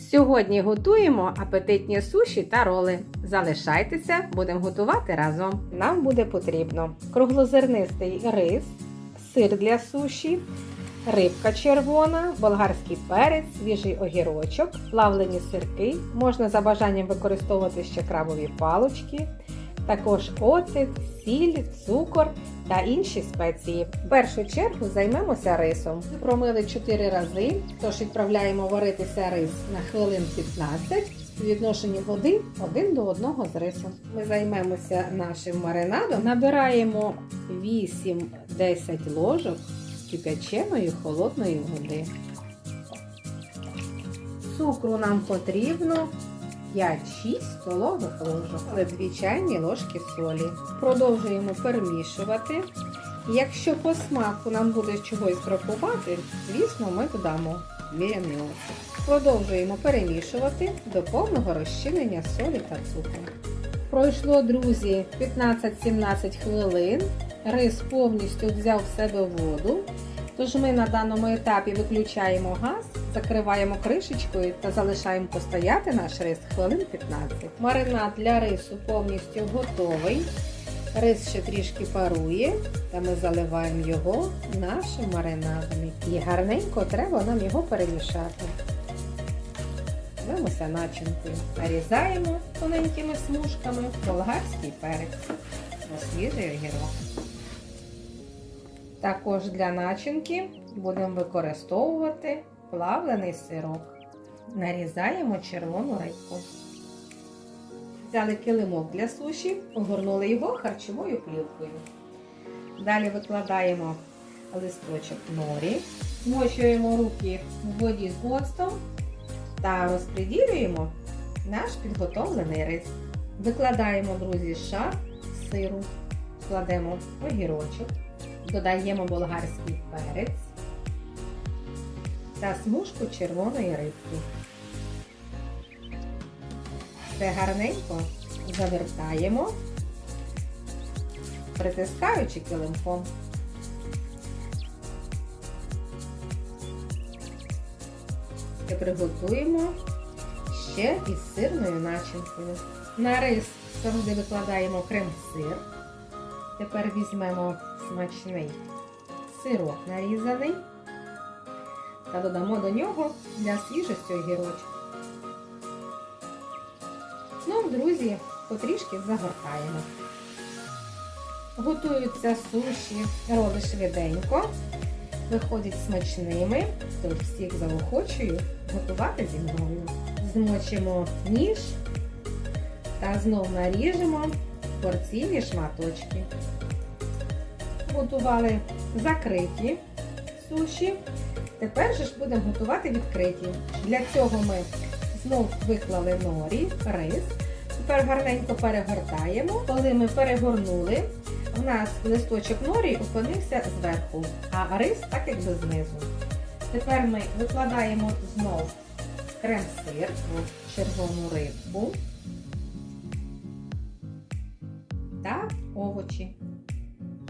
Сьогодні готуємо апетитні суші та роли. Залишайтеся, будемо готувати разом. Нам буде потрібно круглозернистий рис, сир для суші, рибка червона, болгарський перець, свіжий огірочок, плавлені сирки. Можна за бажанням використовувати ще крабові палочки, також оцет, сіль, цукор та інші спеції. В першу чергу займемося рисом. Ми промили 4 рази, тож відправляємо варитися рис на хвилин 15 в відношенні води 1 до 1 з рисом. Ми займемося нашим маринадом. Набираємо 8-10 ложок кип'яченої холодної води. Цукру нам потрібно 5-6 столових ложок, але 2 чайні ложки солі. Продовжуємо перемішувати. Якщо по смаку нам буде чогось бракувати, звісно, ми додамо віряний оцет. Продовжуємо перемішувати до повного розчинення солі та цукру. Пройшло, друзі, 15-17 хвилин. Рис повністю взяв в себе воду. Тож ми на даному етапі виключаємо газ, закриваємо кришечкою та залишаємо постояти наш рис хвилин 15. Маринад для рису повністю готовий. Рис ще трішки парує, та ми заливаємо його нашим маринадом. І гарненько треба нам його перемішати. Беремося начинкою. Нарізаємо тоненькими смужками болгарський перець на огірок. Також для начинки будемо використовувати плавлений сирок. Нарізаємо червону рибку. Взяли килимок для суші, огорнули його харчовою плівкою. Далі викладаємо листочок норі, змочуємо руки в воді з оцтом та розподілюємо наш підготовлений рис. Викладаємо, друзі, шар сиру, кладемо огірочок. Додаємо болгарський перець та смужку червоної рибки. Все гарненько завертаємо, притискаючи килимком. І приготуємо ще із сирною начинкою. На рис завжди викладаємо крем-сир. Тепер візьмемо смачний сирок нарізаний та додамо до нього для свіжості огірочок. Ну, друзі, потрішки загортаємо. Готуються суші, роли швиденько, виходять смачними, тож всіх заохочую готувати зі мною. Змочимо ніж та знов наріжемо порційні шматочки. Готували закриті суші. Тепер же ж будемо готувати відкриті. Для цього ми знов виклали норі, рис. Тепер гарненько перегортаємо. Коли ми перегорнули, у нас листочок норі опинився зверху, а рис так якби знизу. Тепер ми викладаємо знов крем-сир, червону рибу та овочі.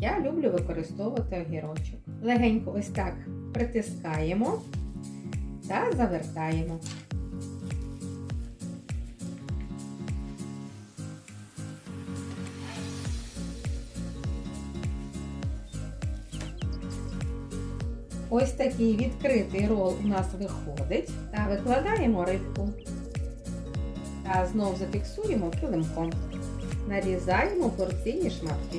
Я люблю використовувати огірочок. Легенько ось так притискаємо та завертаємо. Ось такий відкритий рол у нас виходить. Та викладаємо рибку. Та знов зафіксуємо килимком. Нарізаємо порційні шматки.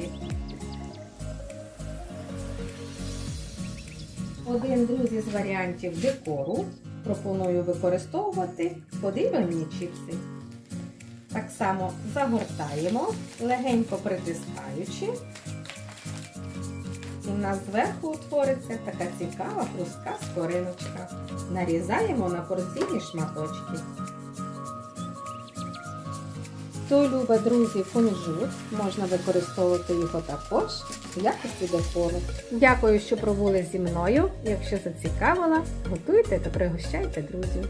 Один, друзі, з варіантів декору пропоную використовувати подивані чіпси. Так само загортаємо, легенько притискаючи. І в нас зверху утвориться така цікава хрустка скориночка. Нарізаємо на порційні шматочки. Хто любить, друзі, кунжут, можна використовувати його також в якості декору. Дякую, що пробули зі мною. Якщо зацікавила, готуйте та пригощайте друзів.